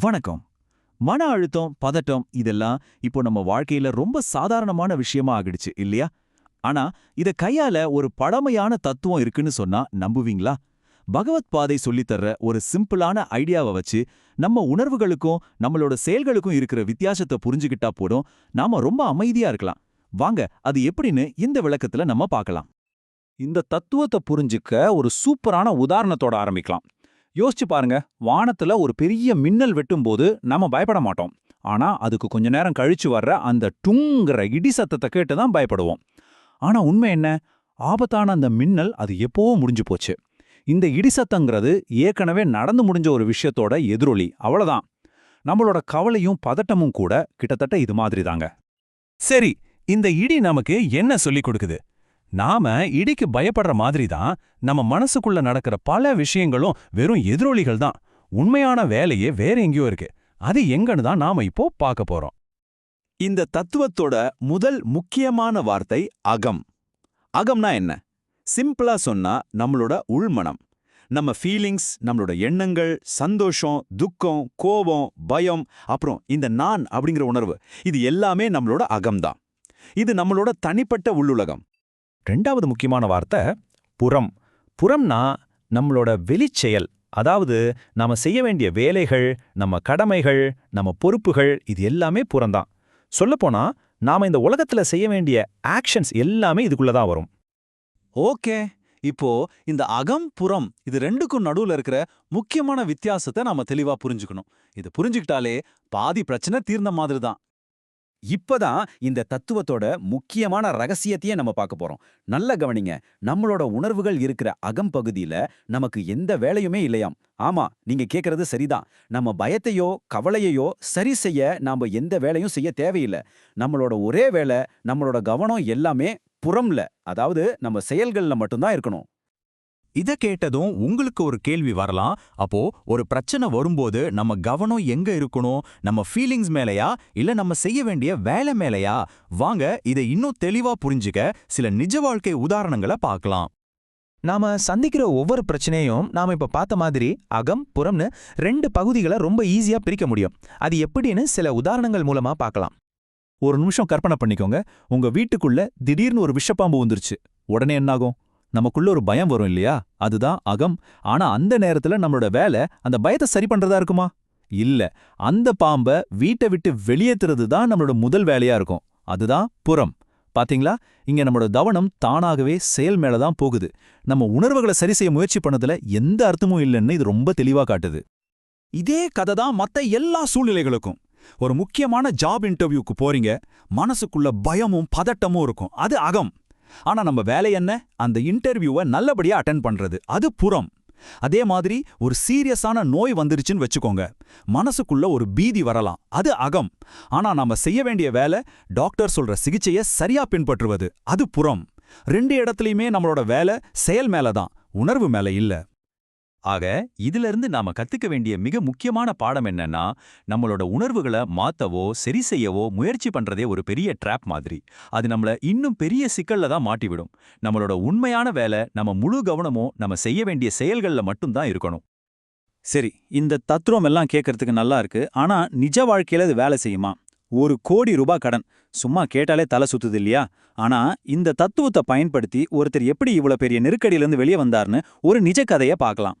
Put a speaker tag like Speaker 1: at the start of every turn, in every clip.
Speaker 1: வணக்கம். மன அழுத்தம் பதட்டம் இதெல்லாம் இப்போ நம்ம வாழ்க்கையில ரொம்ப சாதாரணமான விஷயமா ஆகிடுச்சு இல்லையா? ஆனா இத கையால ஒரு பழமையான தத்துவம் இருக்குன்னு சொன்னா நம்புவீங்களா? பகவத் பாதை சொல்லித்தர்ற ஒரு சிம்பிளான ஐடியாவை வச்சு நம்ம உணர்வுகளுக்கும் நம்மளோட செயல்களுக்கும் இருக்கிற வித்தியாசத்தை புரிஞ்சுக்கிட்டா போதும் நாம ரொம்ப அமைதியா இருக்கலாம். வாங்க அது எப்படின்னு இந்த விளக்கத்துல நம்ம பார்க்கலாம்.
Speaker 2: இந்த தத்துவத்தை புரிஞ்சுக்க ஒரு சூப்பரான உதாரணத்தோட ஆரம்பிக்கலாம். யோசிச்சு பாருங்க. வானத்துல ஒரு பெரிய மின்னல் வெட்டும்போது நம்ம பயப்பட மாட்டோம். ஆனா அதுக்கு கொஞ்ச நேரம் கழிச்சு வர்ற அந்த டுங்கிற இடி சத்தத்தை கேட்டு தான் பயப்படுவோம். ஆனா உண்மை என்ன? ஆபத்தான அந்த மின்னல் அது எப்போவோ முடிஞ்சு போச்சு. இந்த இடிசத்தங்கிறது ஏற்கனவே நடந்து முடிஞ்ச ஒரு விஷயத்தோட எதிரொலி. அவ்வளவுதான். நம்மளோட கவலையும் பதட்டமும் கூட கிட்டத்தட்ட இது மாதிரி தாங்க
Speaker 3: சரி இந்த இடி நமக்கு என்ன சொல்லிக் கொடுக்குது? நாம இடிக்கு பயப்படுற மாதிரி தான் நம்ம மனசுக்குள்ள நடக்கிற பல விஷயங்களும் வெறும் எதிரொலிகள் தான். உண்மையான வேலையே வேற எங்கேயோ இருக்கு. அது எங்கன்னு தான் நாம இப்போ பார்க்க போறோம்.
Speaker 1: இந்த தத்துவத்தோட முதல் முக்கியமான வார்த்தை அகம். அகம்னா என்ன? சிம்பிளா சொன்னா நம்மளோட உள்மனம். நம்ம ஃபீலிங்ஸ் நம்மளோட எண்ணங்கள் சந்தோஷம் துக்கம் கோபம் பயம் அப்புறம் இந்த நான் அப்படிங்கிற உணர்வு. இது எல்லாமே நம்மளோட அகம்தான். இது நம்மளோட தனிப்பட்ட உள்ளுலகம்.
Speaker 3: ரெண்டாவது முக்கியமான வார்த்தை புறம். புறம்னா நம்மளோட வெளிச்செயல். அதாவது நாம செய்ய வேண்டிய வேலைகள் நம்ம கடமைகள் நம்ம பொறுப்புகள் இது எல்லாமே புறம்தான். சொல்லப்போனா நாம இந்த உலகத்துல செய்ய வேண்டிய ஆக்ஷன்ஸ் எல்லாமே இதுக்குள்ள தான் வரும்.
Speaker 2: ஓகே. இப்போ இந்த அகம் புறம் இது ரெண்டுக்கும் நடுவுல இருக்கிற முக்கியமான வித்தியாசத்தை நாம தெளிவா புரிஞ்சுக்கணும். இது புரிஞ்சுக்கிட்டாலே பாதி பிரச்சனை தீர்ந்த மாதிரி தான்
Speaker 4: இப்பதான் இந்த தத்துவத்தோட முக்கியமான ரகசியத்தையே நம்ம பார்க்க போறோம். நல்ல கவனிங்க நம்மளோட உணர்வுகள் இருக்கிற அகம் பகுதியில நமக்கு எந்த வேலையுமே இல்லையாம். ஆமா நீங்க கேக்குறது சரிதான். நம்ம பயத்தையோ கவலையையோ சரி செய்ய நாம எந்த வேலையும் செய்ய தேவையில்லை. நம்மளோட ஒரே வேலை நம்மளோட கவனம் எல்லாமே புறம்ல அதாவது நம்ம செயல்கள்ல மட்டும்தான் இருக்கணும்.
Speaker 1: இத கேட்டதும் உங்களுக்கு ஒரு கேள்வி வரலாம். அப்போ ஒரு பிரச்சனை வரும்போது நம்ம கவனம் எங்க இருக்கணும்? நம்ம ஃபீலிங்ஸ் மேலையா? இல்ல நம்ம செய்ய வேண்டிய வேலை மேலையா? வாங்க இதை இன்னும் தெளிவா புரிஞ்சுக்க சில நிஜ வாழ்க்கை உதாரணங்களை பார்க்கலாம்.
Speaker 5: நாம சந்திக்கிற ஒவ்வொரு பிரச்சனையும் நாம இப்ப பார்த்த மாதிரி அகம் புறம்னு ரெண்டு பகுதிகளை ரொம்ப ஈஸியா பிரிக்க முடியும். அது எப்படின்னு சில உதாரணங்கள் மூலமா பார்க்கலாம்.
Speaker 2: ஒரு நிமிஷம் கற்பனை பண்ணிக்கோங்க. உங்க வீட்டுக்குள்ள திடீர்னு ஒரு விஷப்பாம்பு வந்துருச்சு. உடனே என்னாகும்? நமக்குள்ள ஒரு பயம் வரும் இல்லையா? அதுதான் அகம். ஆனா அந்த நேரத்துல நம்மளோட வேலை அந்த பயத்தை சரி பண்றதா இருக்குமா? இல்ல. அந்த பாம்ப வீட்டை விட்டு வெளியேத்துறது தான் நம்மளோட முதல் வேலையா இருக்கும். அதுதான் புறம். பாத்தீங்களா? இங்க நம்மளோட கவனம் தானாகவே செயல் மேலதான் போகுது. நம்ம உணர்வுகளை சரி செய்ய முயற்சி பண்ணதுல எந்த அர்த்தமும் இல்லைன்னு இது ரொம்ப தெளிவா காட்டுது. இதே கதை தான் மத்த எல்லா சூழ்நிலைகளுக்கும். ஒரு முக்கியமான ஜாப் இன்டர்வியூக்கு போறீங்க. மனசுக்குள்ள பயமும் பதட்டமும் இருக்கும். அது அகம். ஆனா நம்ம வேலை என்ன? அந்த இன்டர்வியூவை நல்லபடியா அட்டென்ட் பண்றது. அது புறம். அதே மாதிரி ஒரு சீரியஸான நோய் வந்துருச்சுன்னு வச்சுக்கோங்க. மனசுக்குள்ள ஒரு பீதி வரலாம். அது அகம். ஆனா நாம செய்ய வேண்டிய வேலை டாக்டர் சொல்ற சிகிச்சையை சரியா பின்பற்றுவது. அது புறம். ரெண்டு இடத்துலயுமே நம்மளோட வேலை செயல் மேலதான். உணர்வு மேல இல்ல.
Speaker 1: ஆக இதிலிருந்து நாம கத்துக்க வேண்டிய மிக முக்கியமான பாடம் என்னன்னா நம்மளோட உணர்வுகளை மாத்தவோ சரி செய்யவோ முயற்சி பண்றதே ஒரு பெரிய ட்ராப் மாதிரி. அது நம்மள இன்னும் பெரிய சிக்கல்ல தான் மாட்டிவிடும். நம்மளோட உண்மையான வேலை நம்ம முழு கவனமும் நம்ம செய்ய வேண்டிய செயல்கள்ல மட்டும்தான் இருக்கணும்.
Speaker 2: சரி இந்த தத்துவம் எல்லாம் கேட்கறதுக்கு நல்லா இருக்கு. ஆனா நிஜ வாழ்க்கையில இது வேலை செய்யுமா? ஒரு கோடி ரூபாய் கடன். சும்மா கேட்டாலே தலை சுத்துது இல்லையா? ஆனா இந்த தத்துவத்தை பயன்படுத்தி ஒருத்தர் எப்படி இவ்வளவு பெரிய நெருக்கடியிலிருந்து வெளியே வந்தார்னு ஒரு நிஜ கதையை பார்க்கலாம்.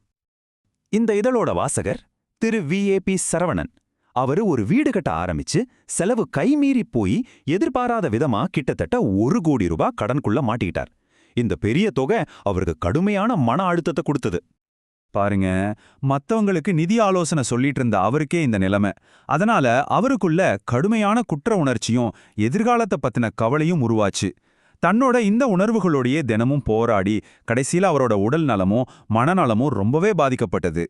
Speaker 1: இந்த இதழோட வாசகர் திரு வி. ஏ. பி. சரவணன். அவரு ஒரு வீடு கட்ட ஆரம்பிச்சு செலவு கைமீறி போய் எதிர்பாராத விதமா கிட்டத்தட்ட ஒரு கோடி ரூபாய் கடன்குள்ள மாட்டிக்கிட்டார். இந்த பெரிய தொகை அவருக்கு கடுமையான மன அழுத்தத்தை கொடுத்தது. பாருங்க மத்தவங்களுக்கு நிதி ஆலோசனை சொல்லிட்டு இருந்த அவருக்கே இந்த நிலைமை. அதனால அவருக்குள்ள கடுமையான குற்ற உணர்ச்சியும் எதிர்காலத்தை பத்தின கவலையும் உருவாச்சு. தன்னோட இந்த உணர்வுகளோடையே தினமும் போராடி கடைசியில் அவரோட உடல் நலமோ மனநலமோ ரொம்பவே பாதிக்கப்பட்டது.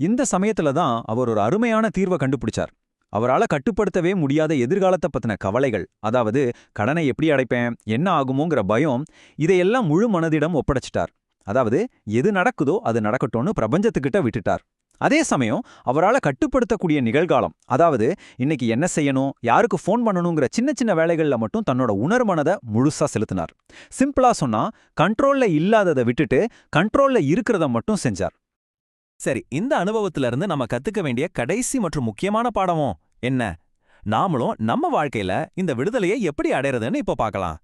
Speaker 2: இந்த சமயத்துல தான் அவர் ஒரு அருமையான தீர்வை கண்டுபிடிச்சார். அவரால கட்டுப்படுத்தவே முடியாத எதிர்காலத்தை பத்தின கவலைகள் அதாவது கடனை எப்படி அடைப்பேன் என்ன ஆகுமோங்கிற பயம் இதையெல்லாம் முழு மனதிடம் ஒப்படைச்சிட்டார். அதாவது எது நடக்குதோ அது நடக்கட்டும்னு பிரபஞ்சத்துக்கிட்ட விட்டுட்டார். அதே சமயம் அவரால கட்டுப்படுத்தக்கூடிய நிகழ்காலம் அதாவது இன்னைக்கு என்ன செய்யணும் யாருக்கு ஃபோன் பண்ணணுங்கிற சின்ன சின்ன வேலைகள்ல மட்டும் தன்னோட உணர்மனதை முழுசா செலுத்தினார். சிம்பிளா சொன்னா கண்ட்ரோல்ல இல்லாததை விட்டுட்டு கண்ட்ரோல்ல இருக்கிறத மட்டும் செஞ்சார். சரி இந்த அனுபவத்துல இருந்து நம்ம கத்துக்க வேண்டிய கடைசி மற்றும் முக்கியமான பாடமும் என்ன? நாமளும் நம்ம வாழ்க்கையில இந்த விடுதலையை எப்படி அடையறதுன்னு இப்ப பார்க்கலாம்.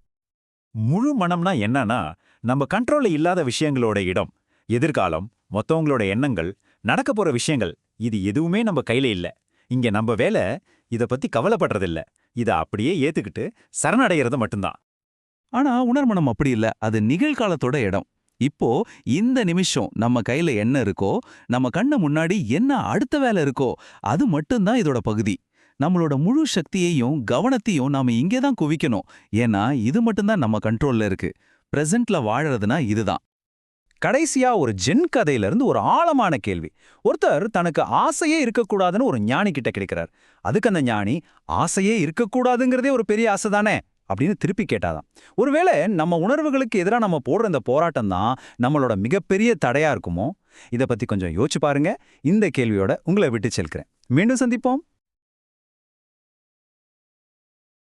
Speaker 1: முழு மனம்னா என்னன்னா நம்ம கண்ட்ரோல்ல இல்லாத விஷயங்களோட இடம் எதிர்காலம் மொத்தவங்களோட எண்ணங்கள் நடக்க போற விஷயங்கள் இது எதுவுமே நம்ம கையில இல்ல. இங்க நம்ம வேலை இத பத்தி கவலைப்படுறதில்ல. இத அப்படியே ஏத்துக்கிட்டு சரணடைகிறது மட்டும்தான்.
Speaker 6: ஆனா உணர்மனம் அப்படி இல்ல. அது நிகழ்காலத்தோட இடம். இப்போ இந்த நிமிஷம் நம்ம கையில என்ன இருக்கோ நம்ம கண்ணு முன்னாடி என்ன அடுத்த வேலை இருக்கோ அது மட்டும்தான் இதோட பகுதி. நம்மளோட முழு சக்தியையும் கவனத்தையும் நாம இங்கே தான் குவிக்கணும். ஏன்னா இது மட்டும்தான் நம்ம கண்ட்ரோல்ல இருக்கு. பிரசன்ட்ல வாழறதுனா இதுதான்.
Speaker 3: கடைசியா ஒரு ஜென் கதையில இருந்து ஒரு ஆழமான கேள்வி. ஒருத்தர் தனக்கு ஆசையே இருக்கக்கூடாதுன்னு ஒரு ஞானி கிட்ட கிடைக்கிறார் அதுக்கு அந்த ஞானி ஆசையே இருக்கக்கூடாதுங்கிறதே ஒரு பெரிய ஆசை தானே? அப்படின்னு திருப்பி கேட்டாதாம் ஒருவேளை நம்ம உணர்வுகளுக்கு எதிராக நம்ம போடுற இந்த போராட்டம் தான் நம்மளோட மிகப்பெரிய தடையா இருக்குமோ? இதை பத்தி கொஞ்சம் யோசிச்சு பாருங்க. இந்த கேள்வியோட உங்களை விட்டு செல்கிறேன். மீண்டும் சந்திப்போம்.